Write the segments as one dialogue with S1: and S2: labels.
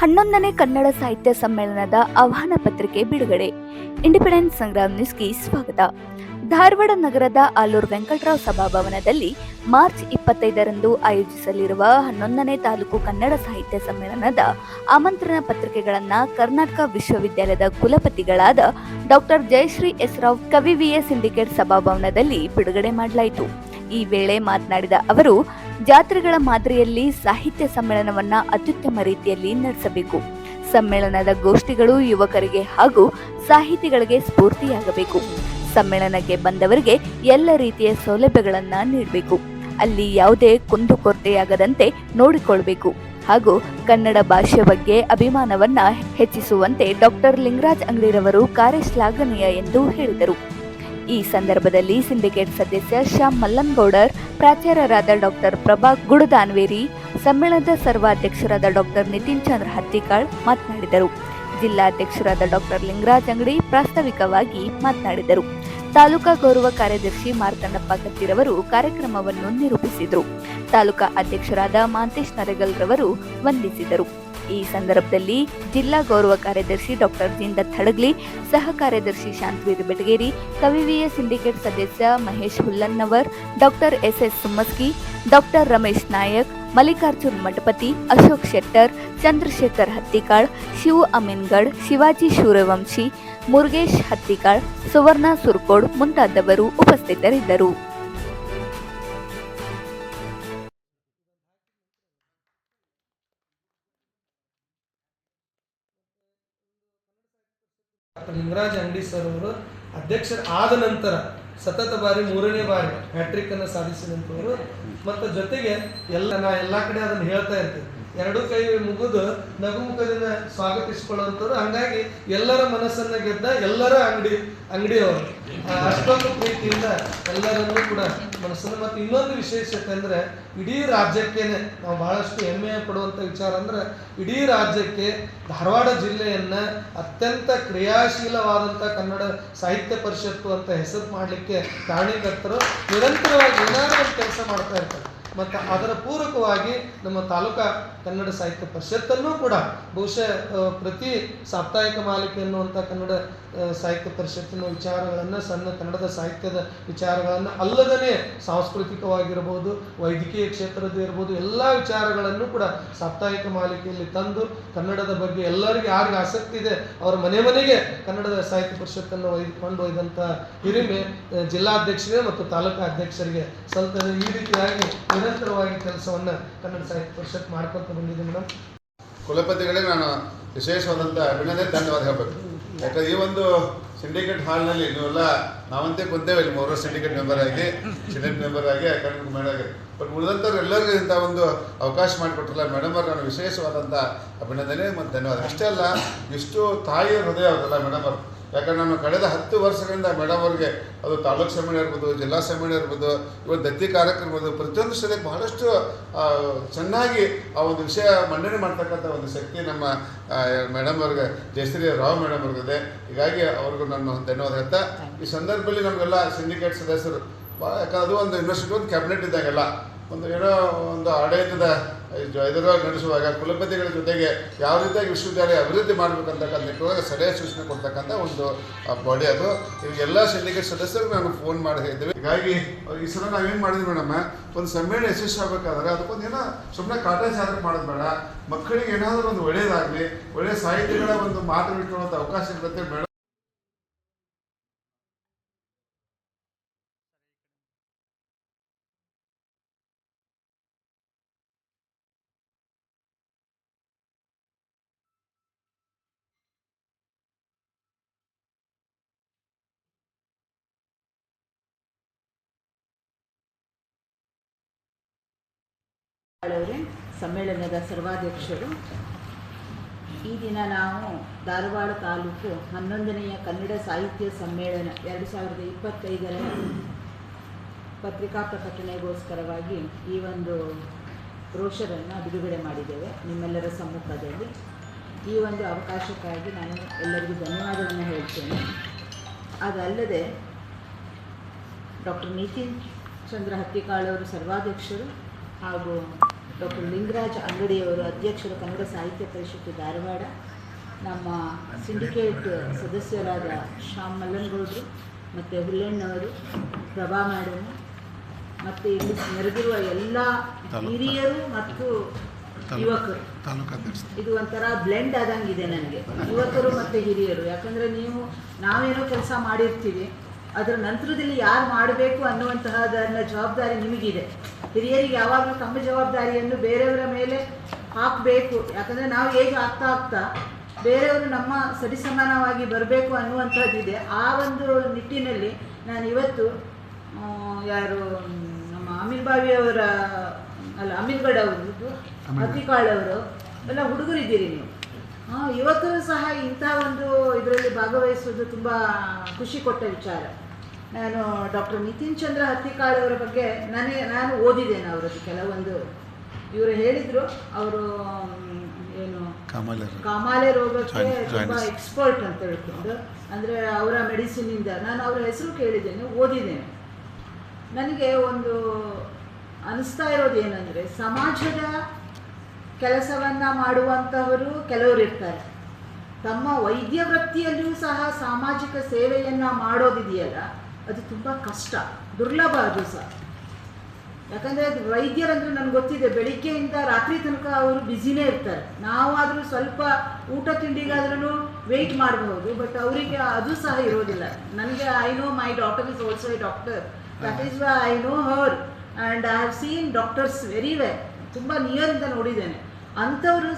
S1: ಹನ್ನೊಂದನೇ ಕನ್ನಡ ಸಾಹಿತ್ಯ ಸಮ್ಮೇಳನದ ಆಹ್ವಾನ ಪತ್ರಿಕೆ ಬಿಡುಗಡೆ. ಇಂಡಿಪೆಂಡೆನ್ಸ್ ಸಂಗ್ರಾಮ್ ನ್ಯೂಸ್ಗೆ ಸ್ವಾಗತ. ಧಾರವಾಡ ನಗರದ ಆಲೂರು ವೆಂಕಟರಾವ್ ಸಭಾಭವನದಲ್ಲಿ ಮಾರ್ಚ್ ಇಪ್ಪತ್ತೈದರಂದು ಆಯೋಜಿಸಲಿರುವ ಹನ್ನೊಂದನೇ ತಾಲೂಕು ಕನ್ನಡ ಸಾಹಿತ್ಯ ಸಮ್ಮೇಳನದ ಆಮಂತ್ರಣ ಪತ್ರಿಕೆಗಳನ್ನು ಕರ್ನಾಟಕ ವಿಶ್ವವಿದ್ಯಾಲಯದ ಕುಲಪತಿಗಳಾದ ಡಾಕ್ಟರ್ ಜಯಶ್ರೀ ಎಸ್ ರಾವ್ ಕವಿ ವಿಎ ಸಿಂಡಿಕೇಟ್ ಸಭಾಭವನದಲ್ಲಿ ಬಿಡುಗಡೆ ಮಾಡಲಾಯಿತು. ಈ ವೇಳೆ ಮಾತನಾಡಿದ ಅವರು ಜಾತ್ರೆಗಳ ಮಾದರಿಯಲ್ಲಿ ಸಾಹಿತ್ಯ ಸಮ್ಮೇಳನವನ್ನ ಅತ್ಯುತ್ತಮ ರೀತಿಯಲ್ಲಿ ನಡೆಸಬೇಕು. ಸಮ್ಮೇಳನದ ಗೋಷ್ಠಿಗಳು ಯುವಕರಿಗೆ ಹಾಗೂ ಸಾಹಿತಿಗಳಿಗೆ ಸ್ಫೂರ್ತಿಯಾಗಬೇಕು. ಸಮ್ಮೇಳನಕ್ಕೆ ಬಂದವರಿಗೆ ಎಲ್ಲ ರೀತಿಯ ಸೌಲಭ್ಯಗಳನ್ನ ನೀಡಬೇಕು. ಅಲ್ಲಿ ಯಾವುದೇ ಕುಂದುಕೊರತೆಯಾಗದಂತೆ ನೋಡಿಕೊಳ್ಬೇಕು. ಹಾಗೂ ಕನ್ನಡ ಭಾಷೆಯ ಬಗ್ಗೆ ಅಭಿಮಾನವನ್ನ ಹೆಚ್ಚಿಸುವಂತೆ ಡಾಕ್ಟರ್ ಲಿಂಗರಾಜ್ ಅಂಗಡಿರವರು ಕಾರ್ಯ ಶ್ಲಾಘನೀಯ ಎಂದು ಹೇಳಿದರು. ಈ ಸಂದರ್ಭದಲ್ಲಿ ಸಿಂಡಿಕೇಟ್ ಸದಸ್ಯ ಶ್ಯಾಮ್ ಮಲ್ಲನ್ಗೌಡರ್, ಪ್ರಾಚಾರ್ಯರಾದ ಡಾಕ್ಟರ್ ಪ್ರಭಾ ಗುಡದಾನ್ವೇರಿ, ಸಮ್ಮೇಳನದ ಸರ್ವಾಧ್ಯಕ್ಷರಾದ ಡಾಕ್ಟರ್ ನಿತಿನ್ ಚಂದ್ರ ಹತ್ತಿಕಾಳ್ ಮಾತನಾಡಿದರು. ಜಿಲ್ಲಾಧ್ಯಕ್ಷರಾದ ಡಾಕ್ಟರ್ ಲಿಂಗರಾಜ್ ಅಂಗಡಿ ಪ್ರಾಸ್ತಾವಿಕವಾಗಿ ಮಾತನಾಡಿದರು. ತಾಲೂಕಾ ಗೌರವ ಕಾರ್ಯದರ್ಶಿ ಮಾರ್ತಣ್ಣಪ್ಪ ಕತ್ತಿರವರು ಕಾರ್ಯಕ್ರಮವನ್ನು ನಿರೂಪಿಸಿದರು. ತಾಲೂಕಾ ಅಧ್ಯಕ್ಷರಾದ ಮಾಂತೇಶ್ ನರೇಗಲ್ ರವರು ವಂದಿಸಿದರು. ಈ ಸಂದರ್ಭದಲ್ಲಿ ಜಿಲ್ಲಾ ಗೌರವ ಕಾರ್ಯದರ್ಶಿ ಡಾಕ್ಟರ್ ಜಿಂದತ್ ಹಡಗ್ಲಿ ಸಹ ಕಾರ್ಯದರ್ಶಿ ಶಾಂತವೀರ್ ಬೆಟಗೇರಿ ಕವಿವಿಯ ಸಿಂಡಿಕೇಟ್ ಸದಸ್ಯ Mahesh Hullannavar, doctor S S Summaski, doctor Ramesh Nayak, Mallikarjun Mathapati, Ashok Shettar, Chandrashekhar Hattikal, Shiva Amingad, Shivaji Shuravanshi Murugesh Hattikal, Suvarna Surkod ಮುಂತಾದವರು ಉಪಸ್ಥಿತರಿದ್ದರು.
S2: ಡಾಕ್ಟರ್ ಲಿಂಗರಾಜ್ ಅಂಗಡಿ ಸರ್ ಅವರು ಅಧ್ಯಕ್ಷರ ಆದ ನಂತರ ಸತತ ಬಾರಿ ಮೂರನೇ ಬಾರಿ ಹ್ಯಾಟ್ರಿಕ್ ಅನ್ನು ಸಾಧಿಸಿದಂಥವರು. ಮತ್ತು ಜೊತೆಗೆ ಎಲ್ಲ ನಾ ಎಲ್ಲ ಕಡೆ ಅದನ್ನು ಹೇಳ್ತಾ ಇರ್ತೀನಿ. ಎರಡೂ ಕೈ ಮುಗಿದು ನಗುಮುಖದಿಂದ ಸ್ವಾಗತಿಸಿಕೊಳ್ಳುವಂಥವ್ರು. ಹಂಗಾಗಿ ಎಲ್ಲರ ಮನಸ್ಸನ್ನು ಗೆದ್ದ ಎಲ್ಲರ ಅಂಗಡಿ ಅಂಗಡಿಯವರು. ಅಷ್ಟೊಂದು ಪ್ರೀತಿಯಿಂದ ಎಲ್ಲರನ್ನೂ ಕೂಡ ಮನಸ್ಸನ್ನು ಮತ್ತು ಇನ್ನೊಂದು ವಿಶೇಷತೆ ಅಂದರೆ ಇಡೀ ರಾಜ್ಯಕ್ಕೇನೆ ನಾವು ಬಹಳಷ್ಟು ಹೆಮ್ಮೆ ಪಡುವಂಥ ವಿಚಾರ ಅಂದ್ರೆ ಇಡೀ ರಾಜ್ಯಕ್ಕೆ ಧಾರವಾಡ ಜಿಲ್ಲೆಯನ್ನು ಅತ್ಯಂತ ಕ್ರಿಯಾಶೀಲವಾದಂಥ ಕನ್ನಡ ಸಾಹಿತ್ಯ ಪರಿಷತ್ತು ಅಂತ ಹೆಸರು ಮಾಡಲಿಕ್ಕೆ ಕಾರಣೀಕರ್ತರು ನಿರಂತರವಾಗಿ ಏನಾದರೂ ಕೆಲಸ ಮಾಡ್ತಾ ಇರ್ತಾರೆ. ಮತ್ತು ಅದರ ಪೂರಕವಾಗಿ ನಮ್ಮ ತಾಲೂಕಾ ಕನ್ನಡ ಸಾಹಿತ್ಯ ಪರಿಷತ್ತನ್ನು ಕೂಡ ಬಹುಶಃ ಪ್ರತಿ ಸಾಪ್ತಾಹಿಕ ಮಾಲಿಕೆ ಅನ್ನುವಂಥ ಕನ್ನಡ ಸಾಹಿತ್ಯ ಪರಿಷತ್ತಿನ ವಿಚಾರಗಳನ್ನು ಸಣ್ಣ ಕನ್ನಡದ ಸಾಹಿತ್ಯದ ವಿಚಾರಗಳನ್ನು ಅಲ್ಲದೇ ಸಾಂಸ್ಕೃತಿಕವಾಗಿರ್ಬೋದು, ವೈದ್ಯಕೀಯ ಕ್ಷೇತ್ರದ ಇರ್ಬೋದು, ಎಲ್ಲ ವಿಚಾರಗಳನ್ನು ಕೂಡ ಸಾಪ್ತಾಹಿಕ ಮಾಲಿಕೆಯಲ್ಲಿ ತಂದು ಕನ್ನಡದ ಬಗ್ಗೆ ಎಲ್ಲರಿಗೆ ಯಾರಿಗೆ ಆಸಕ್ತಿ ಇದೆ, ಅವರ ಮನೆ ಮನೆಗೆ ಕನ್ನಡದ ಸಾಹಿತ್ಯ ಪರಿಷತ್ತನ್ನು ಒಯ್ದುಕೊಂಡು ಒಯ್ದಂಥ ಹಿರಿಮೆ ಜಿಲ್ಲಾಧ್ಯಕ್ಷರಿಗೆ ಮತ್ತು ತಾಲೂಕಾ ಅಧ್ಯಕ್ಷರಿಗೆ ಸ್ವಲ್ಪ ಈ ರೀತಿಯಾಗಿ ನಿರಂತರವಾಗಿ ಕೆಲಸವನ್ನು ಕನ್ನಡ ಸಾಹಿತ್ಯ ಪರಿಷತ್ ಮಾಡ್ಕೊತ ಬಂದಿದೆ ಮೇಡಮ್.
S3: ಕುಲಪತಿಗಳೇ ನಾನು ವಿಶೇಷವಾದಂಥ ಅಭಿನಂದನೆ, ಧನ್ಯವಾದ ಹೇಳಬೇಕು. ಯಾಕಂದ್ರೆ ಈ ಒಂದು ಸಿಂಡಿಕೇಟ್ ಹಾಲ್ನಲ್ಲಿ ನೀವೆಲ್ಲ ನಾವಂತೆ ಕುಂತೇವೆ ಇಲ್ಲಿ ಮೂರು ಸಿಂಡಿಕೇಟ್ ಮೆಂಬರ್ ಆಗಿ ಸಿಂಡಿಕೇಟ್ ಮೆಂಬರ್ ಆಗಿ ಅಕಾಡೆಮಿಕ್ ಮೇಡಮ್ ಆಗಿ. ಬಟ್ ಉಳಿದಂಥವ್ರು ಎಲ್ಲರಿಗೂ ಇಂಥ ಒಂದು ಅವಕಾಶ ಮಾಡಿಕೊಟ್ಟಿಲ್ಲ ಮೇಡಮ್ ಅವ್ರು ನಾನು ವಿಶೇಷವಾದಂಥ ಅಭಿನಂದನೆ ಮತ್ತು ಧನ್ಯವಾದ. ಅಷ್ಟೇ ಅಲ್ಲ, ಇಷ್ಟು ತಾಯಿಯ ಹೃದಯ ಅವರಲ್ಲ ಮೇಡಮ್ ಅವರು ಯಾಕಂದ್ರೆ ನಾನು ಕಳೆದ ಹತ್ತು ವರ್ಷಗಳಿಂದ ಮೇಡಮ್ ಅವ್ರಿಗೆ ಅದು ತಾಲೂಕು ಸಮ್ಮೇಳನ ಇರ್ಬೋದು, ಜಿಲ್ಲಾ ಸಮ್ಮೇಳನ ಇರ್ಬೋದು ಇವತ್ತು ದತ್ತಿ ಕಾರ್ಯಕ್ರಮ ಇರ್ಬೋದು, ಪ್ರತಿಯೊಂದು ಸಲ ಬಹಳಷ್ಟು ಚೆನ್ನಾಗಿ ಆ ಒಂದು ವಿಷಯ ಮಂಡನೆ ಮಾಡ್ತಕ್ಕಂಥ ಒಂದು ಶಕ್ತಿ ನಮ್ಮ ಮೇಡಮ್ ಅವ್ರಿಗೆ ಜಯಶ್ರೀ ರಾವ್ ಮೇಡಮ್ ಅವ್ರಿಗಿದೆ ಹೀಗಾಗಿ ಅವ್ರಿಗೂ ನಾನು ಧನ್ಯವಾದ ಹೇಳ್ತಾ, ಈ ಸಂದರ್ಭದಲ್ಲಿ ನಮಗೆಲ್ಲ ಸಿಂಡಿಕೇಟ್ ಸದಸ್ಯರು ಯಾಕಂದ್ರೆ ಅದು ಒಂದು ಯೂನಿವರ್ಸಿಟಿ ಒಂದು ಕ್ಯಾಬಿನೆಟ್ ಇದ್ದಾಗೆಲ್ಲ, ಒಂದು ಏನೋ ಒಂದು ಆಡಳಿತದ ಇದರ ನಡೆಸುವಾಗ ಕುಲಪತಿಗಳ ಜೊತೆಗೆ ಯಾವ ರೀತಿಯಾಗಿ ವಿಶ್ವವಿದ್ಯಾಲಯ ಅಭಿವೃದ್ಧಿ ಮಾಡಬೇಕಂತಕ್ಕಂಥ ನಿಟ್ಟಿನೊಳಗೆ ಸಲಹೆ ಸೂಚನೆ ಕೊಡ್ತಕ್ಕಂಥ ಒಂದು ಬಾಡಿ ಅದು. ಎಲ್ಲ ಸಿಂಡಿಕೇಟ್ ಸದಸ್ಯರು ನಾನು ಫೋನ್ ಮಾಡಿ ಹೇಳಿದ್ದೇವೆ. ಹೀಗಾಗಿ ಈ ಸಲ ನಾವೇನು ಮಾಡಿದ್ವಿ ಮೇಡಮ್, ಒಂದು ಸಮ್ಮೇಳನ ಯಶಸ್ವಿ ಆಗಬೇಕಾದ್ರೆ ಅದಕ್ಕೊಂದು ಏನೋ ಸುಮ್ಮನೆ ಆದರೆ ಮಾಡೋದು ಬೇಡ. ಮಕ್ಕಳಿಗೆ ಏನಾದರೂ ಒಂದು ಒಳ್ಳೆಯದಾಗಲಿ ಒಳ್ಳೆಯ ಸಾಹಿತ್ಯಗಳ ಒಂದು ಮಾತು ಇಟ್ಕೊಳ್ಳುವಂಥ ಅವಕಾಶ ಇರುತ್ತೆ ಮೇಡಮ್.
S4: ಅವರೇ, ಸಮ್ಮೇಳನದ ಸರ್ವಾಧ್ಯಕ್ಷರು. ಈ ದಿನ ನಾವು ಧಾರವಾಡ ತಾಲೂಕು ಹನ್ನೊಂದನೆಯ ಕನ್ನಡ ಸಾಹಿತ್ಯ ಸಮ್ಮೇಳನ ಎರಡು ಸಾವಿರದ ಇಪ್ಪತ್ತೈದರ ಪತ್ರಿಕಾ ಪ್ರಕಟಣೆಗೋಸ್ಕರವಾಗಿ ಈ ಒಂದು ಬ್ರೋಷರನ್ನು ಬಿಡುಗಡೆ ಮಾಡಿದ್ದೇವೆ ನಿಮ್ಮೆಲ್ಲರ ಸಮ್ಮುಖದಲ್ಲಿ. ಈ ಒಂದು ಅವಕಾಶಕ್ಕಾಗಿ ನಾನು ಎಲ್ಲರಿಗೂ ಧನ್ಯವಾದವನ್ನು ಹೇಳ್ತೇನೆ. ಅದಲ್ಲದೆ ಡಾಕ್ಟರ್ ನಿತಿನ್ ಚಂದ್ರ ಹತ್ತಿಕಾಳವರು ಸರ್ವಾಧ್ಯಕ್ಷರು ಹಾಗೂ ಡಾಕ್ಟರ್ ಲಿಂಗರಾಜ್ ಅಂಗಡಿಯವರು ಅಧ್ಯಕ್ಷರು ಕನ್ನಡ ಸಾಹಿತ್ಯ ಪರಿಷತ್ತು ಧಾರವಾಡ ನಮ್ಮ ಸಿಂಡಿಕೇಟ್ ಸದಸ್ಯರಾದ ಶ್ಯಾಮ್ ಮಲ್ಲನಗೌಡರು ಮತ್ತು ಹುಲ್ಲಣ್ಣವರು ಪ್ರಭಾ ಮೇಡಮ್ ಮತ್ತು ಇಲ್ಲಿ ನೆರೆದಿರುವ ಎಲ್ಲ ಹಿರಿಯರು ಮತ್ತು ಯುವಕರು. ಇದು ಒಂಥರ ಬ್ಲೆಂಡ್ ಆದಂಗಿದೆ ನನಗೆ. ಯುವಕರು ಮತ್ತು ಹಿರಿಯರು. ಯಾಕಂದರೆ ನೀವು ನಾವೇನೋ ಕೆಲಸ ಮಾಡಿರ್ತೀವಿ ಅದರ ನಂತರದಲ್ಲಿ ಯಾರು ಮಾಡಬೇಕು ಅನ್ನುವಂತಹದನ್ನ ಜವಾಬ್ದಾರಿ ನಿಮಗಿದೆ. ಹಿರಿಯರಿಗೆ ಯಾವಾಗಲೂ ತಮ್ಮ ಜವಾಬ್ದಾರಿಯನ್ನು ಬೇರೆಯವರ ಮೇಲೆ ಹಾಕಬೇಕು. ಯಾಕಂದರೆ ನಾವು ಹೇಗೆ ಆಗ್ತಾ ಆಗ್ತಾ ಬೇರೆಯವರು ನಮ್ಮ ಸರಿಸಮಾನವಾಗಿ ಬರಬೇಕು ಅನ್ನುವಂಥದ್ದಿದೆ ಆ ಒಂದು ನಿಟ್ಟಿನಲ್ಲಿ ನಾನು ಇವತ್ತು ಯಾರು ನಮ್ಮ ಅಮಿಲ್ ಬಾವಿಯವರ ಅಲ್ಲ ಅಮೀನ್ ಗಡ್ ಅವರು ಅತಿಕಾಳ್ ಅವರು ಎಲ್ಲ ಹುಡುಗರಿದ್ದೀರಿ ನೀವು. ಯುವಕರು ಸಹ ಇಂಥ ಒಂದು ಇದರಲ್ಲಿ ಭಾಗವಹಿಸುವುದು ತುಂಬ ಖುಷಿ ಕೊಟ್ಟ ವಿಚಾರ. ನಾನು ಡಾಕ್ಟರ್ ನಿತಿನ್ ಚಂದ್ರ ಹತ್ತಿಕಾಳ್ ಅವರ ಬಗ್ಗೆ ನಾನೇ ನಾನು ಓದಿದ್ದೇನೆ ಅವರದ್ದು ಕೆಲವೊಂದು. ಇವರು ಹೇಳಿದರು ಅವರು ಏನು ಕಾಮಾಲೆ ರೋಗಕ್ಕೆ ತುಂಬ ಎಕ್ಸ್ಪರ್ಟ್ ಅಂತ ಹೇಳ್ಕೊಂಡು ಅಂದರೆ ಅವರ ಮೆಡಿಸಿನಿಂದ ನಾನು ಅವರ ಹೆಸರು ಕೇಳಿದ್ದೇನೆ ಓದಿದ್ದೇನೆ. ನನಗೆ ಒಂದು ಅನಿಸ್ತಾ ಇರೋದು ಏನಂದರೆ ಸಮಾಜದ ಕೆಲಸವನ್ನು ಮಾಡುವಂಥವರು ಕೆಲವರು ಇರ್ತಾರೆ. ತಮ್ಮ ವೈದ್ಯ ವೃತ್ತಿಯಲ್ಲಿಯೂ ಸಹ ಸಾಮಾಜಿಕ ಸೇವೆಯನ್ನು ಮಾಡೋದಿದೆಯಲ್ಲ, ಅದು ತುಂಬ ಕಷ್ಟ, ದುರ್ಲಭ ಅದು ಸಹ. ಯಾಕಂದರೆ ವೈದ್ಯರಂದ್ರೆ ನನಗೆ ಗೊತ್ತಿದೆ, ಬೆಳಿಗ್ಗೆಯಿಂದ ರಾತ್ರಿ ತನಕ ಅವರು ಬ್ಯುಸಿನೇ ಇರ್ತಾರೆ. ನಾವಾದರೂ ಸ್ವಲ್ಪ ಊಟ ತಿಂಡಿಗಾದ್ರೂ ವೆಯ್ಟ್ ಮಾಡಬಹುದು ಬಟ್ ಅವರಿಗೆ ಅದು ಸಹ ಇರೋದಿಲ್ಲ. ನನಗೆ I know my doctor is also a doctor that is I know her and I have seen doctors very well ತುಂಬ ನಿಯರಿಂದ ನೋಡಿದ್ದೇನೆ. ಅಂಥವರು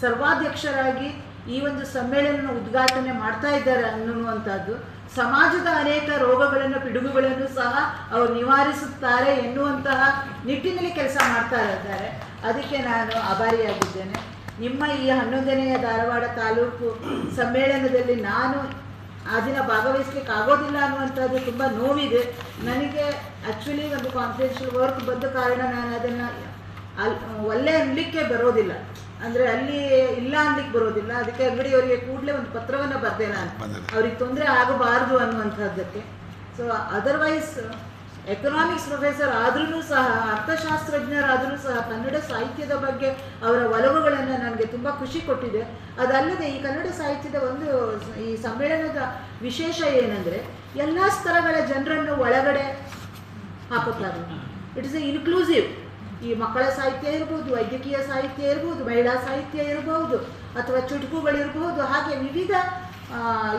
S4: ಸರ್ವಾಧ್ಯಕ್ಷರಾಗಿ ಈ ಒಂದು ಸಮ್ಮೇಳನ ಉದ್ಘಾಟನೆ ಮಾಡ್ತಾ ಇದ್ದಾರೆ ಅನ್ನುವಂಥದ್ದು. ಸಮಾಜದ ಅನೇಕ ರೋಗಗಳನ್ನು, ಪಿಡುಗುಗಳನ್ನು ಸಹ ಅವರು ನಿವಾರಿಸುತ್ತಾರೆ ಎನ್ನುವಂತಹ ನಿಟ್ಟಿನಲ್ಲಿ ಕೆಲಸ ಮಾಡ್ತಾ ಇದ್ದಾರೆ. ಅದಕ್ಕೆ ನಾನು ಆಭಾರಿಯಾಗಿದ್ದೇನೆ. ನಿಮ್ಮ ಈ ಹನ್ನೊಂದನೆಯ ಧಾರವಾಡ ತಾಲೂಕು ಸಮ್ಮೇಳನದಲ್ಲಿ ನಾನು ಆ ದಿನ ಭಾಗವಹಿಸ್ಲಿಕ್ಕೆ ಆಗೋದಿಲ್ಲ ಅನ್ನುವಂಥದ್ದು ತುಂಬ ನೋವಿದೆ. ನನಗೆ ಆ್ಯಕ್ಚುಲಿ ಒಂದು ಕಾನ್ಫಿಡೆನ್ಷಿಯಲ್ ವರ್ಕ್ ಬಂದ ಕಾರಣ ನಾನು ಅದನ್ನು ಅಲ್ಲಿ ಒಲ್ಲೆ ಅನ್ಲಿಕ್ಕೆ ಬರೋದಿಲ್ಲ. ಅಂದ್ರೆ ಅಲ್ಲಿ ಇಲ್ಲ ಅನ್ಲಿಕ್ಕೆ ಬರೋದಿಲ್ಲ. ಅದಕ್ಕೆ ಅಂಗಡಿಯವರಿಗೆ ಕೂಡಲೇ ಒಂದು ಪತ್ರವನ್ನ ಬರೆದೆ ನಾನು. ಅವ್ರಿಗೆ ತೊಂದರೆ ಆಗಬಾರದು ಅನ್ನುವಂಥದ್ದಕ್ಕೆ. ಸೊ ಅದರ್ವೈಸ್ ಎಕನಾಮಿಕ್ಸ್ ಪ್ರೊಫೆಸರ್ ಆದ್ರೂ ಸಹ ಅರ್ಥಶಾಸ್ತ್ರಜ್ಞರಾದ್ರೂ ಸಹ ಕನ್ನಡ ಸಾಹಿತ್ಯದ ಬಗ್ಗೆ ಅವರ ಒಲವುಗಳನ್ನು ನನಗೆ ತುಂಬ ಖುಷಿ ಕೊಟ್ಟಿದೆ. ಅದಲ್ಲದೆ ಈ ಕನ್ನಡ ಸಾಹಿತ್ಯದ ಒಂದು ಈ ಸಮ್ಮೇಳನದ ವಿಶೇಷ ಏನಂದರೆ ಎಲ್ಲ ಸ್ಥಳಗಳ ಜನರನ್ನು ಒಳಗಡೆ ಹಾಕುತ್ತಾರೆ ಇಟ್ ಇಸ್ ಎ ಇನ್ಕ್ಲೂಸಿವ್ ಈ ಮಕ್ಕಳ ಸಾಹಿತ್ಯ ಇರ್ಬೋದು, ವೈದ್ಯಕೀಯ ಸಾಹಿತ್ಯ ಇರ್ಬೋದು, ಮಹಿಳಾ ಸಾಹಿತ್ಯ ಇರಬಹುದು ಅಥವಾ ಚುಟುಕುಗಳಿರಬಹುದು ಹಾಗೆ ವಿವಿಧ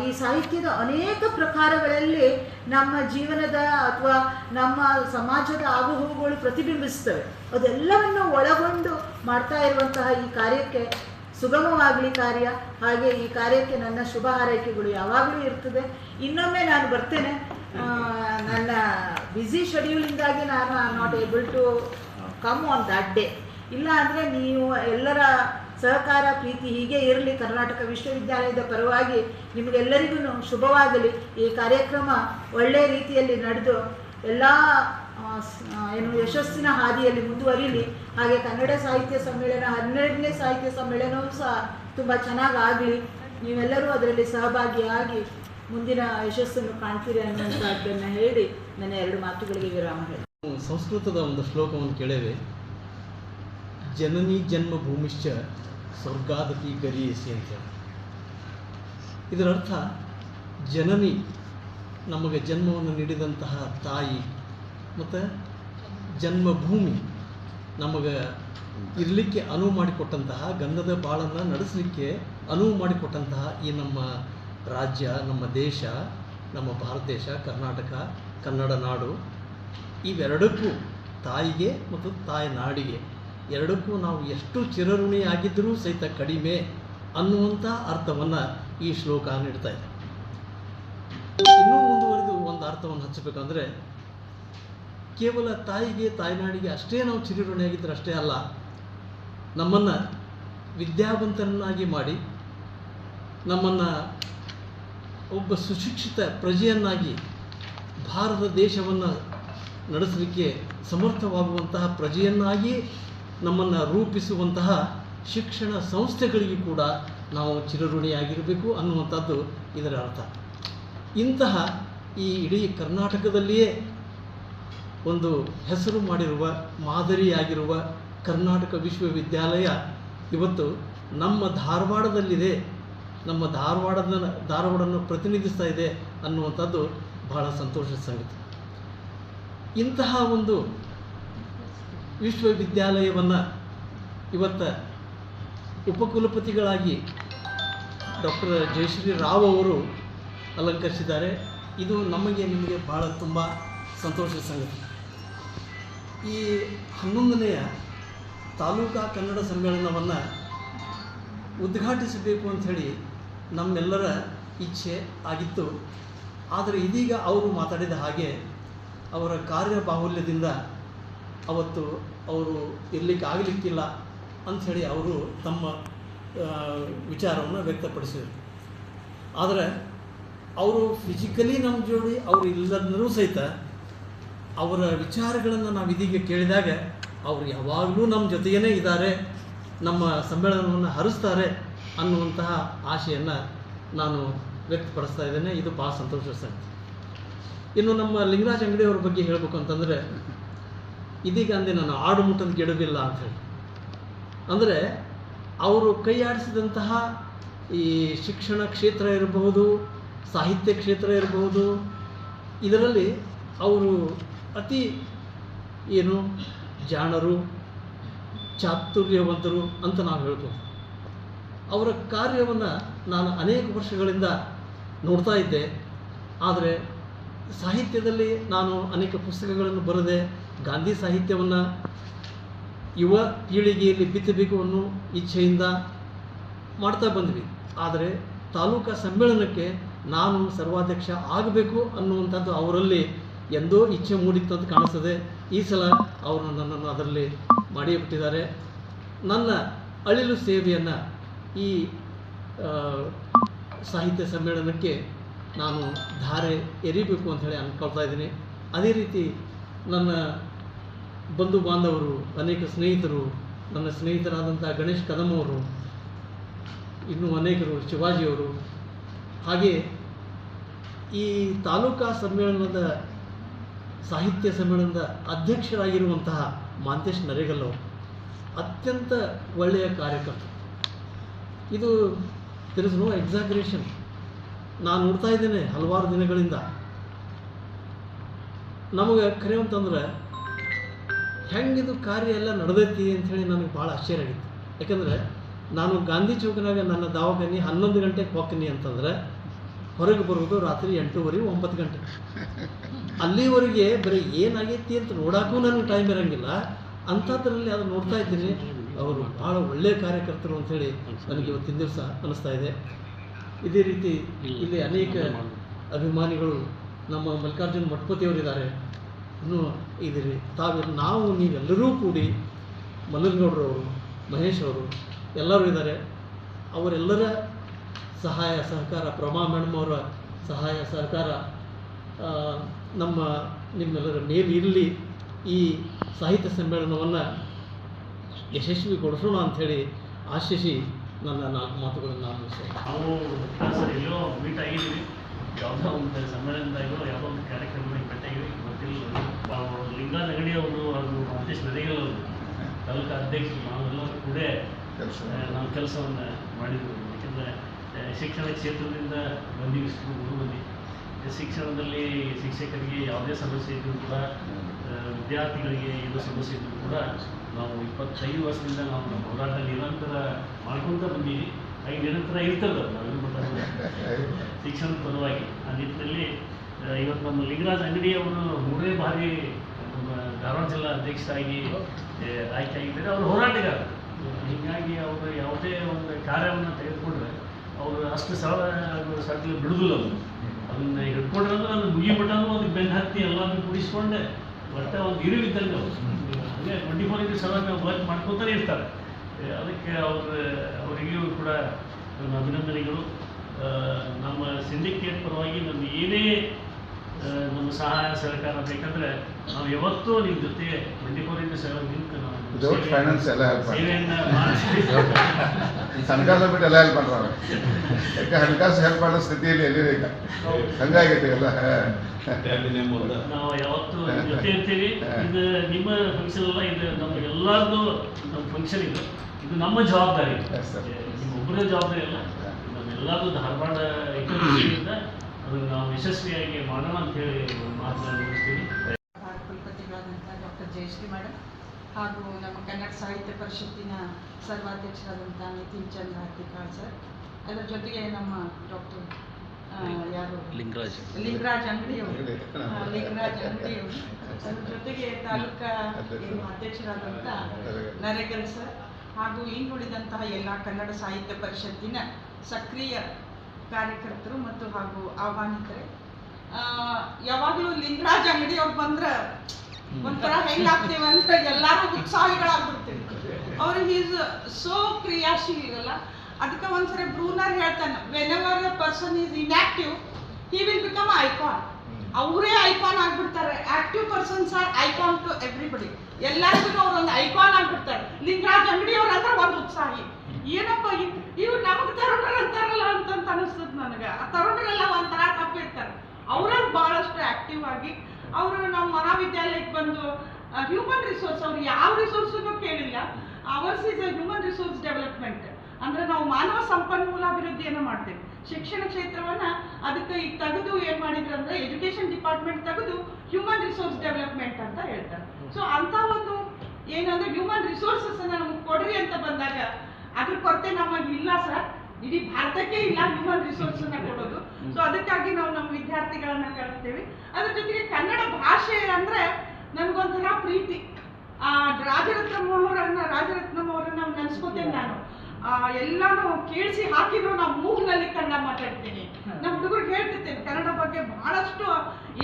S4: ಈ ಸಾಹಿತ್ಯದ ಅನೇಕ ಪ್ರಕಾರಗಳಲ್ಲಿ ನಮ್ಮ ಜೀವನದ ಅಥವಾ ನಮ್ಮ ಸಮಾಜದ ಆಗುಹೋಗುಗಳು ಪ್ರತಿಬಿಂಬಿಸ್ತವೆ ಅದೆಲ್ಲವನ್ನು ಒಳಗೊಂಡು ಮಾಡ್ತಾ ಇರುವಂತಹ ಈ ಕಾರ್ಯಕ್ಕೆ ಸುಗಮವಾಗಲಿ ಕಾರ್ಯ. ಹಾಗೆ ಈ ಕಾರ್ಯಕ್ಕೆ ನನ್ನ ಶುಭ ಹಾರೈಕೆಗಳು ಯಾವಾಗಲೂ ಇರ್ತದೆ. ಇನ್ನೊಮ್ಮೆ ನಾನು ಬರ್ತೇನೆ. ನನ್ನ ಬ್ಯುಸಿ ಶೆಡ್ಯೂಲಿಂದಾಗಿ ನಾನು not able to come on that day ಇಲ್ಲ ಅಂದರೆ ನೀವು ಎಲ್ಲರ ಸಹಕಾರ, ಪ್ರೀತಿ ಹೀಗೆ ಇರಲಿ. ಕರ್ನಾಟಕ ವಿಶ್ವವಿದ್ಯಾಲಯದ ಪರವಾಗಿ ನಿಮಗೆಲ್ಲರಿಗೂ ಶುಭವಾಗಲಿ. ಈ ಕಾರ್ಯಕ್ರಮ ಒಳ್ಳೆಯ ರೀತಿಯಲ್ಲಿ ನಡೆದು ಎಲ್ಲ ಏನು ಯಶಸ್ಸಿನ ಹಾದಿಯಲ್ಲಿ ಮುಂದುವರಿಲಿ. ಹಾಗೆ ಕನ್ನಡ ಸಾಹಿತ್ಯ ಸಮ್ಮೇಳನ, ಹನ್ನೆರಡನೇ ಸಾಹಿತ್ಯ ಸಮ್ಮೇಳನವೂ ಸಹ ತುಂಬ ಚೆನ್ನಾಗಿ ಆಗಲಿ ನೀವೆಲ್ಲರೂ ಅದರಲ್ಲಿ ಸಹಭಾಗಿಯಾಗಿ ಮುಂದಿನ ಯಶಸ್ಸನ್ನು ಕಾಣ್ತೀರಿ ಅನ್ನುವಂಥದ್ದನ್ನು ಹೇಳಿ ನನ್ನ ಎರಡು ಮಾತುಗಳಿಗೆ ವಿರಾಮ ಹೇಳಿ
S5: ಸಂಸ್ಕೃತದ ಒಂದು ಶ್ಲೋಕವನ್ನು ಕೇಳೇವೆ ಜನನಿ ಜನ್ಮ ಭೂಮಿಶ್ಚ ಸ್ವರ್ಗಾದತಿ ಗರಿಯಸಿ ಅಂತ. ಇದರರ್ಥ ಜನನಿ ನಮಗೆ ಜನ್ಮವನ್ನು ನೀಡಿದಂತಹ ತಾಯಿ ಮತ್ತು ಜನ್ಮಭೂಮಿ ನಮಗೆ ಇರಲಿಕ್ಕೆ ಅನುವು ಮಾಡಿಕೊಟ್ಟಂತಹ, ಗಂಧದ ಬಾಳನ್ನು ನಡೆಸಲಿಕ್ಕೆ ಅನುವು ಮಾಡಿಕೊಟ್ಟಂತಹ ಈ ನಮ್ಮ ರಾಜ್ಯ, ನಮ್ಮ ದೇಶ, ನಮ್ಮ ಭಾರತ ದೇಶ, ಕರ್ನಾಟಕ, ಕನ್ನಡ ನಾಡು. ಇವೆರಡಕ್ಕೂ ತಾಯಿಗೆ ಮತ್ತು ತಾಯಿ ನಾಡಿಗೆ, ಎರಡಕ್ಕೂ ನಾವು ಎಷ್ಟು ಚಿರಋಣಿಯಾಗಿದ್ದರೂ ಸಹಿತ ಕಡಿಮೆ ಅನ್ನುವಂಥ ಅರ್ಥವನ್ನು ಈ ಶ್ಲೋಕ ನೀಡ್ತಾ ಇದೆ. ಇನ್ನೂ ಮುಂದುವರೆದು ಒಂದು ಅರ್ಥವನ್ನು ಹಚ್ಚಬೇಕಂದ್ರೆ, ಕೇವಲ ತಾಯಿಗೆ ತಾಯ್ನಾಡಿಗೆ ಅಷ್ಟೇ ನಾವು ಚಿರಋಣಿಯಾಗಿದ್ದರೆ ಅಷ್ಟೇ ಅಲ್ಲ, ನಮ್ಮನ್ನು ವಿದ್ಯಾವಂತರನ್ನಾಗಿ ಮಾಡಿ, ನಮ್ಮನ್ನು ಒಬ್ಬ ಸುಶಿಕ್ಷಿತ ಪ್ರಜೆಯನ್ನಾಗಿ ಭಾರತ ದೇಶವನ್ನು ನಡೆಸಲಿಕ್ಕೆ ಸಮರ್ಥವಾಗುವಂತಹ ಪ್ರಜೆಯನ್ನಾಗಿ ನಮ್ಮನ್ನು ರೂಪಿಸುವಂತಹ ಶಿಕ್ಷಣ ಸಂಸ್ಥೆಗಳಿಗೆ ಕೂಡ ನಾವು ಚಿರಋಣಿಯಾಗಿರಬೇಕು ಅನ್ನುವಂಥದ್ದು ಇದರ ಅರ್ಥ. ಇಂತಹ ಈ ಇಡೀ ಕರ್ನಾಟಕದಲ್ಲಿಯೇ ಒಂದು ಹೆಸರು ಮಾಡಿರುವ ಮಾದರಿಯಾಗಿರುವ ಕರ್ನಾಟಕ ವಿಶ್ವವಿದ್ಯಾಲಯ ಇವತ್ತು ನಮ್ಮ ಧಾರವಾಡದಲ್ಲಿದೆ. ನಮ್ಮ ಧಾರವಾಡದ ಧಾರವಾಡನ್ನು ಪ್ರತಿನಿಧಿಸ್ತಾ ಇದೆ ಅನ್ನುವಂಥದ್ದು ಬಹಳ ಸಂತೋಷದ ಸಂಗತಿ. ಇಂತಹ ಒಂದು ವಿಶ್ವವಿದ್ಯಾಲಯವನ್ನು ಇವತ್ತು ಉಪಕುಲಪತಿಗಳಾಗಿ ಡಾಕ್ಟರ್ ಜಯಶ್ರೀ ರಾವ್ ಅವರು ಅಲಂಕರಿಸಿದ್ದಾರೆ. ಇದು ನಮಗೆ, ನಿಮಗೆ ಭಾಳ ತುಂಬ ಸಂತೋಷದ ಸಂಗತಿ. ಈ ಹನ್ನೊಂದನೆಯ ತಾಲೂಕಾ ಕನ್ನಡ ಸಮ್ಮೇಳನವನ್ನು ಉದ್ಘಾಟಿಸಬೇಕು ಅಂಥೇಳಿ ನಮ್ಮೆಲ್ಲರ ಇಚ್ಛೆ ಆಗಿತ್ತು. ಆದರೆ ಇದೀಗ ಅವರು ಮಾತಾಡಿದ ಹಾಗೆ ಅವರ ಕಾರ್ಯ ಬಾಹುಲ್ಯದಿಂದ ಅವತ್ತು ಅವರು ಇರಲಿಕ್ಕೆ ಆಗಲಿಕ್ಕಿಲ್ಲ ಅಂಥೇಳಿ ಅವರು ತಮ್ಮ ವಿಚಾರವನ್ನು ವ್ಯಕ್ತಪಡಿಸಿದರು. ಆದರೆ ಅವರು ಫಿಸಿಕಲಿ ನಮ್ಮ ಜೋಡಿ ಅವರು ಇಲ್ಲದರೂ ಸಹಿತ ಅವರ ವಿಚಾರಗಳನ್ನು ನಾವು ಇದೀಗ ಕೇಳಿದಾಗ ಅವರು ಯಾವಾಗಲೂ ನಮ್ಮ ಜೊತೆಯೇ ಇದ್ದಾರೆ, ನಮ್ಮ ಸಮ್ಮೇಳನವನ್ನು ಹರಿಸ್ತಾರೆ ಅನ್ನುವಂತಹ ಆಶೆಯನ್ನು ನಾನು ವ್ಯಕ್ತಪಡಿಸ್ತಾ ಇದ್ದೇನೆ. ಇದು ಭಾಳ ಸಂತೋಷ ಸಂಗತಿ. ಇನ್ನು ನಮ್ಮ ಲಿಂಗರಾಜ್ ಅಂಗಡಿಯವ್ರ ಬಗ್ಗೆ ಹೇಳಬೇಕು ಅಂತಂದರೆ, ಇದೀಗ ಅಂದೆ ನಾನು ಆಡು ಮುಟ್ಟದ ಅಂತ ಹೇಳಿ. ಅಂದರೆ, ಅವರು ಕೈ ಆಡಿಸಿದಂತಹ ಈ ಶಿಕ್ಷಣ ಕ್ಷೇತ್ರ ಇರಬಹುದು, ಸಾಹಿತ್ಯ ಕ್ಷೇತ್ರ ಇರಬಹುದು, ಇದರಲ್ಲಿ ಅವರು ಅತಿ ಏನು ಜಾಣರು, ಚಾತುರ್ಯವಂತರು ಅಂತ ನಾವು ಹೇಳ್ಬೋದು. ಅವರ ಕಾರ್ಯವನ್ನು ನಾನು ಅನೇಕ ವರ್ಷಗಳಿಂದ ನೋಡ್ತಾ ಇದ್ದೆ. ಆದರೆ ಸಾಹಿತ್ಯದಲ್ಲಿ ನಾನು ಅನೇಕ ಪುಸ್ತಕಗಳನ್ನು ಬರೆದೆ. ಗಾಂಧಿ ಸಾಹಿತ್ಯವನ್ನು ಯುವ ಪೀಳಿಗೆಯಲ್ಲಿ ಬಿತ್ತಬೇಕು ಅನ್ನೋ ಇಚ್ಛೆಯಿಂದ ಮಾಡ್ತಾ ಬಂದ್ವಿ. ಆದರೆ ತಾಲೂಕಾ ಸಮ್ಮೇಳನಕ್ಕೆ ನಾನು ಸರ್ವಾಧ್ಯಕ್ಷ ಆಗಬೇಕು ಅನ್ನುವಂಥದ್ದು ಅವರಲ್ಲಿ ಎಂದೋ ಇಚ್ಛೆ ಮೂಡಿತ್ತು ಅಂತ ಕಾಣಿಸ್ತದೆ. ಈ ಸಲ ಅವರು ನನ್ನನ್ನು ಅದರಲ್ಲಿ ಮಾಡಿಬಿಟ್ಟಿದ್ದಾರೆ. ನನ್ನ ಅಳಿಲು ಸೇವೆಯನ್ನು ಈ ಸಾಹಿತ್ಯ ಸಮ್ಮೇಳನಕ್ಕೆ ನಾನು ಧಾರೆ ಎರಿಬೇಕು ಅಂತ ಹೇಳಿ ಅಂದ್ಕೊಳ್ತಾ ಇದ್ದೀನಿ. ಅದೇ ರೀತಿ ನನ್ನ ಬಂಧು ಬಾಂಧವರು, ಅನೇಕ ಸ್ನೇಹಿತರು, ನನ್ನ ಸ್ನೇಹಿತರಾದಂಥ ಗಣೇಶ್ ಕದಮ್ ಅವರು ಇನ್ನೂ ಅನೇಕರು ಶಿವಾಜಿಯವರು, ಹಾಗೆ ಈ ತಾಲೂಕಾ ಸಮ್ಮೇಳನದ ಸಾಹಿತ್ಯ ಸಮ್ಮೇಳನದ ಅಧ್ಯಕ್ಷರಾಗಿರುವಂತಹ ಮಾಂತೇಶ್ ನರೇಗಲ್ ಅವರು, ಅತ್ಯಂತ ಒಳ್ಳೆಯ ಕಾರ್ಯಕರ್ತರು. ಇದು ದರ್ ಎಕ್ಸಾಗ್ರೇಷನ್ ನಾನು ನೋಡ್ತಾ ಇದ್ದೇನೆ ಹಲವಾರು ದಿನಗಳಿಂದ. ನಮಗೆ ಕರೆ ಅಂತಂದ್ರೆ ಹೆಂಗಿದು ಕಾರ್ಯ ಎಲ್ಲ ನಡೆದೈತಿ? ಅಂಥೇಳಿ ನನಗೆ ಭಾಳ ಆಶ್ಚರ್ಯ ಆಗಿತ್ತು. ಯಾಕಂದರೆ, ನಾನು ಗಾಂಧಿ ಚೌಕನಾಗ ನನ್ನ ದವಾಖಾನೆ ಹನ್ನೊಂದು ಗಂಟೆಗೆ ಹೋಗ್ತೀನಿ ಅಂತಂದ್ರೆ, ಹೊರಗೆ ಬರೋದು ರಾತ್ರಿ ಎಂಟೂವರೆ, ಒಂಬತ್ತು ಗಂಟೆ. ಅಲ್ಲಿವರೆಗೆ ಬರೀ ಏನಾಗೈತಿ ಅಂತ ನೋಡೋಕ್ಕೂ ನನಗೆ ಟೈಮ್ ಇರೋಂಗಿಲ್ಲ. ಅಂಥದ್ರಲ್ಲಿ ಅದು ನೋಡ್ತಾ ಇದ್ದೀನಿ. ಅವರು ಭಾಳ ಒಳ್ಳೆಯ ಕಾರ್ಯಕರ್ತರು ಅಂಥೇಳಿ ನನಗೆ ಇವತ್ತಿನ ದಿವಸ ಅನ್ನಿಸ್ತಾ ಇದೆ. ಇದೇ ರೀತಿ ಇಲ್ಲಿ ಅನೇಕ ಅಭಿಮಾನಿಗಳು ನಮ್ಮ ಮಲ್ಲಿಕಾರ್ಜುನ ಮಠಪತಿಯವರಿದ್ದಾರೆ ಇನ್ನೂ ಇದ್ದೀರಿ ತಾವೆಲ್ಲ ನಾವು ನೀವೆಲ್ಲರೂ ಕೂಡಿ ಮಲ್ಲನಗೌಡರವರು ಮಹೇಶ್ ಅವರು ಎಲ್ಲರೂ ಇದ್ದಾರೆ. ಅವರೆಲ್ಲರ ಸಹಾಯ ಸಹಕಾರ ಪ್ರಮಾ ಮೇಡಮ್ ಅವರ ಸಹಾಯ ಸಹಕಾರ ನಮ್ಮ ನಿಮ್ಮೆಲ್ಲರ ಮೇಲೆ ಇರಲಿ. ಈ ಸಾಹಿತ್ಯ ಸಮ್ಮೇಳನವನ್ನು ಯಶಸ್ವಿಗೊಳಿಸೋಣ ಅಂಥೇಳಿ ಆಶಿಸಿ ನನ್ನ ನಾಲ್ಕು ಮಾತುಗಳನ್ನು ನಾನು ಮುಗಿಸ್ತೇನೆ
S6: ನಾವು ಸರ್ ಎಲ್ಲೋ ಮೀಟ್ ಆಗಿದ್ದೀವಿ ಯಾವುದೋ ಒಂದು ಸಮ್ಮೇಳನದಾಗೋ ಯಾವುದೋ ಒಂದು ಕಾರ್ಯಕ್ರಮದಲ್ಲಿ ಭೇಟಿಯಾಗಿವಿ ಗೊತ್ತಿಲ್ಲ ನಾವು ಲಿಂಗ ನಗಡಿ ಅವರು ಅದು ಮಾಂತೇಶ್ ನರೇಗಲ್ ಅವರು ತಾಲೂಕು ಅಧ್ಯಕ್ಷರು ನಾವೆಲ್ಲರೂ ಕೂಡ ನಾವು ಕೆಲಸವನ್ನು ಮಾಡಿದ್ವಿ. ಯಾಕೆಂದರೆ ಶಿಕ್ಷಣ ಕ್ಷೇತ್ರದಿಂದ ಬಂದಿವಿ ಮೂರು ಮಂದಿ ಶಿಕ್ಷಣದಲ್ಲಿ ಶಿಕ್ಷಕರಿಗೆ ಯಾವುದೇ ಸಮಸ್ಯೆ ಇದ್ದರೂ ಕೂಡ ವಿದ್ಯಾರ್ಥಿಗಳಿಗೆ ಏನೋ ಸಮಸ್ಯೆ ಇದ್ದರೂ ಕೂಡ ನಾವು ಇಪ್ಪತ್ತೈದು ವರ್ಷದಿಂದ ನಾವು ನಮ್ಮ ಹೋರಾಟ ನಿರಂತರ ಮಾಡ್ಕೊತ ಬಂದೀವಿ. ಹಾಗೆ ನಿರಂತರ ಇರ್ತದೆ ಶಿಕ್ಷಣದ ಪರವಾಗಿ. ಆ ನಿಟ್ಟಿನಲ್ಲಿ ಇವತ್ತು ನಮ್ಮ ಲಿಂಗರಾಜ್ ಅಂಗಡಿ ಅವರು ಮೂರನೇ ಬಾರಿ ನಮ್ಮ ಧಾರವಾಡ ಜಿಲ್ಲಾ ಅಧ್ಯಕ್ಷರಾಗಿ ಆ, ಆಯ್ಕೆ ಆಗಿದ್ದಾರೆ. ಅವರು ಹೋರಾಟಗಾರ ಹೀಗಾಗಿ ಅವರು ಯಾವುದೇ ಒಂದು ಕಾರ್ಯವನ್ನು ತೆಗೆದುಕೊಂಡ್ರೆ ಅವರು ಅಷ್ಟು ಸರಳ ಸಟ್ಲಿ ಬಿಡುದಿಲ್ಲ ಅವರು ಅದನ್ನ ಹಿಡ್ಕೊಂಡ್ರೆ ಅಂದ್ರೆ ಅದನ್ನು ಮುಗಿಬಿಟ್ಟಂದ್ರೆ ಅದಕ್ಕೆ ಬೆನ್ನು ಹತ್ತಿ ಎಲ್ಲಾನು ಕುಡಿಸ್ಕೊಂಡೆ. ಒಟ್ಟೆ ಒಂದು ಇರುವಿದ್ದಂಗೆ ಅವರು. ಹಂಗೆ twenty four into seven work ಮಾಡ್ಕೊತಾನೆ ಇರ್ತಾರೆ. ಅದಕ್ಕೆ ಅವ್ರ ಅವರಿಗೂ ಕೂಡ ನನ್ನ ಅಭಿನಂದನೆಗಳು. ನಮ್ಮ ಸಿಂಡಿಕೇಟ್ ಪರವಾಗಿ ನಮ್ಮ ಏನೇ ನಮ್ಮ ಸಹಾಯ ಸಹಕಾರ ಬೇಕಂದ್ರೆ ನಾವು ಯಾವತ್ತೂ ನಿಮ್ಮ ಜೊತೆ ಟ್ವೆಂಟಿ ಸೆವೆನ್ ನಿಂತು ನಾವು
S3: ಫೈನಾನ್ಸ್
S6: ಸೇವೆ-
S3: ಎಲ್ಲ ಹೆಲ್ಪ್.
S6: ಸೇವೆಯನ್ನ
S3: ಹಣಕಾಸು ಬಿಟ್ಟು ಎಲ್ಲ ಹೆಲ್ಪ್ ಮಾಡ್ತಾರೆ. ಯಾಕೆ ಹಣಕಾಸು ಹೆಲ್ಪ್ ಮಾಡೋ ಸ್ಥಿತಿಯಲ್ಲಿ ಎಲ್ಲಿ ಈಗ? ಹಂಗಾಗೈತೆ ಎಲ್ಲ.
S6: ನಾವು ಯಾವತ್ತು ಜೊತೆ ಇರ್ತೀವಿ. ಇದು ನಿಮ್ಮ ಫಂಕ್ಷನ್ ಅಲ್ಲ ಇದು ನಮ್ಮ ಎಲ್ಲರದು ನಮ್ಮ ಫಂಕ್ಷನ್ ಇದು. ಇದು ನಮ್ಮ ಜವಾಬ್ದಾರಿ. ನಿಮ್ಮ ಒಬ್ಬರೇ ಜವಾಬ್ದಾರಿ ಅಲ್ಲ. ನಮ್ಮೆಲ್ಲರದು ಧಾರವಾಡ ಹಿತದೃಷ್ಟಿಯಿಂದ ಅದನ್ನು ನಾವು ಯಶಸ್ವಿಯಾಗಿ ಮಾಡೋಣ ಅಂತ ಹೇಳಿ ಮಾತನ್ನು ಮುಗಿಸ್ತೀನಿ.
S7: ಕುಲಪತಿಗಳಾದಂಥ ಡಾಕ್ಟರ್ ಜಯಶ್ರೀ ಮೇಡಮ್ ಹಾಗೂ ನಮ್ಮ ಕನ್ನಡ ಸಾಹಿತ್ಯ ಪರಿಷತ್ತಿನ ಸರ್ವಾಧ್ಯಕ್ಷರಾದಂಥ ನಿತಿನ್ ಚಂದ್ರ ಹತ್ತಿಕಾಳ್ ಸರ್. ಅದರ ಜೊತೆಗೆ ನಮ್ಮ ಡಾಕ್ಟರ್ ಯಾರು?
S8: ಲಿಂಗರಾಜ್.
S7: ಲಿಂಗರಾಜ್ ಅಂಗಡಿಯವರು. ಲಿಂಗರಾಜ್ ಅಂಗಡಿಯವರು. ಅದ್ರ ಜೊತೆಗೆ ತಾಲೂಕಾ ಏನು ಅಧ್ಯಕ್ಷರಾದಂಥ ನರೇಗಲ್ ಸರ್ ಹಾಗೂ ಇನ್ನುಳಿದಂತಹ ಎಲ್ಲ ಕನ್ನಡ ಸಾಹಿತ್ಯ ಪರಿಷತ್ತಿನ ಸಕ್ರಿಯ ಕಾರ್ಯಕರ್ತರು ಮತ್ತು ಹಾಗೂ ಆಹ್ವಾನಿತರೆ ಯಾವಾಗಲೂ ಲಿಂಗರಾಜ್ ಅಂಗಡಿಯವ್ರು ಬಂದ್ರೆ ಒಂಥರ ಹೆಂಗಾಗ್ತೇವೆ ಅಂತ ಎಲ್ಲಾರು ಉತ್ಸಾಹಿಗಳಾಗ್ಬಿಡ್ತೇವೆ. ಅವ್ರು ಹೀಸ್ ಸೋ ಕ್ರಿಯಾಶೀಲರಲ್ಲ. ಅದಕ್ಕೆ ಒಂದ್ಸರಿ ಬ್ರೂನರ್ ಹೇಳ್ತಾನೆ whenever person is inactive he will become icon ಅವರೇ ಐಕಾನ್ ಆಗ್ಬಿಡ್ತಾರೆ. Active persons are icon to everybody ಎಲ್ಲರಿಗೂ ಅವ್ರೊಂದು ಐಕಾನ್ ಆಗ್ಬಿಡ್ತಾರೆ. ಲಿಂಗರಾಜ್ ಅಂಗಡಿ ಅವ್ರ ಅಂದ್ರೆ ಒಂದು ಉತ್ಸಾಹಿ. ಏನಪ್ಪ ಇವ್- ಇವ್ರು ನಮಗ್ ತರುಣರು ಅಂತಾರಲ್ಲ ಅಂತಂತ ಅನಿಸ್ತದ ನನಗೆ. ಆ ತರುಣರೆಲ್ಲ ಒಂಥರ ತಪ್ಪಿರ್ತಾರೆ. ಅವ್ರಲ್ಲಿ ಬಹಳಷ್ಟು ಆಕ್ಟಿವ್ ಆಗಿ ಅವರು ನಮ್ಮ ಮಹಾವಿದ್ಯಾಲಯಕ್ಕೆ ಬಂದು ಹ್ಯೂಮನ್ ರಿಸೋರ್ಸ್ ಅವ್ರು ಯಾವ ರಿಸೋರ್ಸನ್ನು ಕೇಳಿಲ್ಲ. Ours is a human resource development ಅಂದ್ರೆ ನಾವು ಮಾನವ ಸಂಪನ್ಮೂಲ ಅಭಿವೃದ್ಧಿಯನ್ನು ಮಾಡ್ತೇವೆ. ಶಿಕ್ಷಣ ಕ್ಷೇತ್ರವನ್ನ ಅದಕ್ಕೆ ಈಗ ತೆಗೆದು ಏನ್ ಮಾಡಿದ್ರು ಅಂದ್ರೆ ಎಜುಕೇಶನ್ ಡಿಪಾರ್ಟ್ಮೆಂಟ್ ತೆಗೆದು ಹ್ಯೂಮನ್ ರಿಸೋರ್ಸ್ ಡೆವಲಪ್ಮೆಂಟ್ ಅಂತ ಹೇಳ್ತಾರೆ. ಸೊ ಅಂತ ಒಂದು ಏನಂದ್ರೆ ಹ್ಯೂಮನ್ ರಿಸೋರ್ಸಸ್ ಅನ್ನ ನಮ್ಗೆ ಕೊಡ್ರಿ ಅಂತ ಬಂದಾಗ ಅದ್ರ ಕೊರತೆ ನಮಗೆ ಇಲ್ಲ ಸರ್. ಇಡೀ ಭಾರತಕ್ಕೆ ಇಲ್ಲ ಹ್ಯೂಮನ್ ರಿಸೋರ್ಸ್ ಅನ್ನ ಕೊಡೋದು. ಸೊ ಅದಕ್ಕಾಗಿ ನಾವು ನಮ್ಮ ವಿದ್ಯಾರ್ಥಿಗಳನ್ನ ಕಳಿಸ್ತೇವೆ ಅದ್ರ ಜೊತೆಗೆ ಕನ್ನಡ ಭಾಷೆ ಅಂದ್ರೆ ನನ್ಗೊಂಥರ ಪ್ರೀತಿ. ಆ, ರಾಜರತ್ನಂ ಅವರನ್ನ ರಾಜರತ್ನಂ ಅವರನ್ನ ನೆನ್ಸ್ಕೋತೇನೆ ನಾನು. ಆ, ಎಲ್ಲಾನು ಕೇಳಿಸಿ ಹಾಕಿದ್ರು ನಾವು ಮೂಗ್ನಲ್ಲಿ ಕನ್ನಡ ಮಾತಾಡ್ತೀನಿ. ನಮ್ಮ ಹುಡುಗರಿಗೆ ಹೇಳ್ತಿರ್ತೇನೆ ಕನ್ನಡ ಬಗ್ಗೆ ಬಹಳಷ್ಟು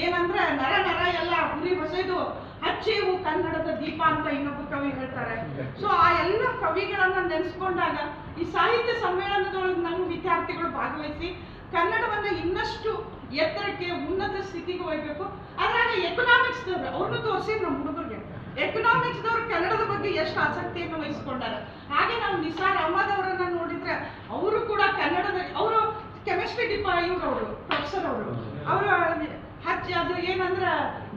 S7: ಏನಂದ್ರೆ ನರ ನರ ಎಲ್ಲ ಹುರಿ ಬಸೆದು ಹಚ್ಚಿ ಇವು ಕನ್ನಡದ ದೀಪ ಅಂತ ಇನ್ನೊಬ್ಬ ಕವಿ ಹೇಳ್ತಾರೆ. ಸೊ ಆ ಎಲ್ಲ ಕವಿಗಳನ್ನ ನೆನೆಸ್ಕೊಂಡಾಗ ಈ ಸಾಹಿತ್ಯ ಸಮ್ಮೇಳನದೊಳಗೆ ನಮ್ಮ ವಿದ್ಯಾರ್ಥಿಗಳು ಭಾಗವಹಿಸಿ ಕನ್ನಡವನ್ನ ಇನ್ನಷ್ಟು ಎತ್ತರಕ್ಕೆ, ಉನ್ನತ ಸ್ಥಿತಿಗೆ ಒಯ್ಬೇಕು. ಅದ್ರಾಗ ಎಕನಾಮಿಕ್ಸ್ ಅವ್ರನ್ನು ತೋರಿಸಿ ನಮ್ಮ ಹುಡುಗರಿಗೆ. ಎಕನಾಮಿಕ್ಸ್ ದವ್ರು ಕನ್ನಡದ ಬಗ್ಗೆ ಎಷ್ಟು ಆಸಕ್ತಿಯನ್ನು ವಹಿಸ್ಕೊಂಡಾರ. ಹಾಗೆ ನಾವು ನಿಸಾರ್ ಅಹಮದ್ ಅವರನ್ನ ನೋಡಿದ್ರೆ ಅವರು ಕೂಡ ಕನ್ನಡದ, ಅವರು ಕೆಮಿಸ್ಟ್ರಿ ಡಿಪಾ ಅವರು ಪ್ರೊಫೆಸರ್ ಅವರು. ಅವರು ಹಚ್ಚಿ ಅದು ಏನಂದ್ರ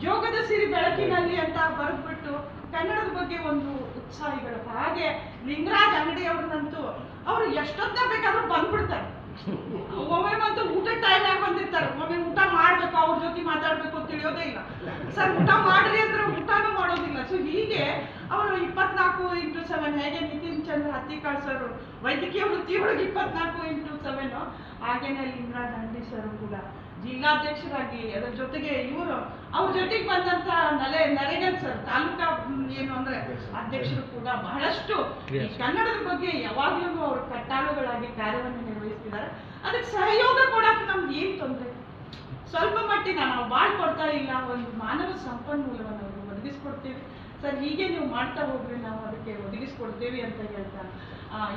S7: ಜೋಗದ ಸಿರಿ ಬೆಳಕಿನಲ್ಲಿ ಅಂತ ಬರೆದ್ಬಿಟ್ಟು ಕನ್ನಡದ ಬಗ್ಗೆ ಒಂದು ಉತ್ಸಾಹಿಗಳು. ಹಾಗೆ ಲಿಂಗರಾಜ್ ಅಂಗಡಿ ಅವ್ರನ್ನಂತೂ ಅವ್ರು ಎಷ್ಟೊತ್ತ ಬೇಕಾದ್ರೂ ಬಂದ್ಬಿಡ್ತಾರೆ. ಒಮ್ಮೆ ಮತ್ತು ಊಟ ಟೈಮ್ ಆಗಿ ಬಂದಿರ್ತಾರೆ. ಒಮ್ಮೆ ಊಟ ಮಾಡ್ಬೇಕು, ಅವ್ರ ಜೊತೆ ಮಾತಾಡ್ಬೇಕು ಅಂತ ತಿಳಿಯೋದೇ ಇಲ್ಲ. ಸರ್, ಊಟ ಮಾಡ್ರಿ ಅಂದ್ರೆ ಊಟನೂ ಮಾಡೋದಿಲ್ಲ. ಸೊ ಹೀಗೆ ಅವರು ಇಪ್ಪತ್ನಾಲ್ಕು ಇಂಟು ಸೆವೆನ್ ಹೇಗೆ ನಿತಿನ್ ಚಂದ್ರ, ಹತ್ತಿಕಾಳ್ ಸರ್ ವೈದ್ಯಕೀಯ ವೃತ್ತಿಯೊಳಗೆ ಇಪ್ಪತ್ನಾಲ್ಕು ಇಂಟು ಸೆವೆನ್ ಹಾಗೇನೆ ಲಿಂಗರಾಜ್ ಅಂಗಡಿ ಸರ್ ಕೂಡ. ಜಿಲ್ಲಾಧ್ಯಕ್ಷರಾಗಿ ಅದರ ಜೊತೆಗೆ ಇವರು ಅವ್ರ ಜೊತೆಗೆ ಬಂದಂತ ನಲೆ ನರೇಗನ್ ಸರ್ ತಾಲೂಕಾ ಏನು ಅಂದ್ರೆ ಅಧ್ಯಕ್ಷರು ಕೂಡ ಬಹಳಷ್ಟು ಕನ್ನಡದ ಬಗ್ಗೆ ಯಾವಾಗ್ಲೂ ಅವರು ಕಟ್ಟಾಳುಗಳಾಗಿ ಕಾರ್ಯವನ್ನು ನಿರ್ವಹಿಸ್ತಿದ್ದಾರೆ. ಅದಕ್ಕೆ ಸಹಯೋಗ ಕೊಡಕ್ಕೆ ನಮ್ಗೆ ಏನ್ ತೊಂದರೆ? ಸ್ವಲ್ಪ ಮಟ್ಟಿನ ನಾವು ಬಾಳ್ ಕೊಡ್ತಾ ಇಲ್ಲ ಒಂದು ಮಾನವ ಸಂಪನ್ಮೂಲವನ್ನು ಅವ್ರಿಗೆ ಒದಗಿಸ್ಕೊಡ್ತೀವಿ. ಸರ್, ಹೀಗೆ ನೀವು ಮಾಡ್ತಾ ಹೋಗ್ರಿ ನಾವು ಅದಕ್ಕೆ ಒದಗಿಸ್ಕೊಡ್ತೇವೆ ಅಂತ ಹೇಳ್ತಾ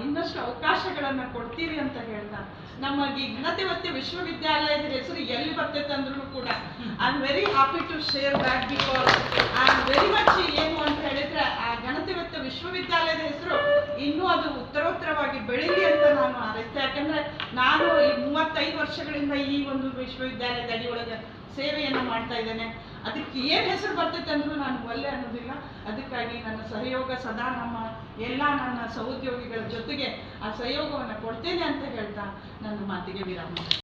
S7: ಇನ್ನಷ್ಟು ಅವಕಾಶಗಳನ್ನ ಕೊಡ್ತೀವಿ ಅಂತ ಹೇಳ್ತಾ ನಮ್ಮ ಈ ಘನತೆವತ್ಯ ವಿಶ್ವವಿದ್ಯಾಲಯದ ಹೆಸರು ಎಲ್ಲಿ ಬರ್ತೈತೆ ಅಂದ್ರೂ ಕೂಡ I am very happy to share back because I am very much ಏನು ಅಂತ ಹೇಳಿದ್ರೆ, ಆ ಘನತೆವತ್ಯ ವಿಶ್ವವಿದ್ಯಾಲಯದ ಹೆಸರು ಇನ್ನೂ ಅದು ಉತ್ತರೋತ್ತರವಾಗಿ ಬೆಳೀಲಿ ಅಂತ ನಾನು ಆರೈಸ್ತೆ ಯಾಕಂದ್ರೆ ನಾನು ಈ ಮೂವತ್ತೈದು ವರ್ಷಗಳಿಂದ ಈ ಒಂದು ವಿಶ್ವವಿದ್ಯಾಲಯದ ಅಡಿಯೊಳಗೆ ಸೇವೆಯನ್ನು ಮಾಡ್ತಾ ಇದ್ದೇನೆ. ಅದಕ್ಕೆ ಏನು ಹೆಸರು ಬರ್ತೈತೆ ಅಂದ್ರೂ ನಾನು ಒಲ್ಲೆ ಅನ್ನೋದಿಲ್ಲ. ಅದಕ್ಕಾಗಿ ನನ್ನ ಸಹಯೋಗ ಸದಾ ನಮ್ಮ ಎಲ್ಲ ನನ್ನ ಸಹೋದ್ಯೋಗಿಗಳ ಜೊತೆಗೆ ಆ ಸಹಯೋಗವನ್ನು ಕೊಡ್ತೇನೆ ಅಂತ ಹೇಳ್ತಾ ನನ್ನ ಮಾತಿಗೆ ವಿರಾಮ.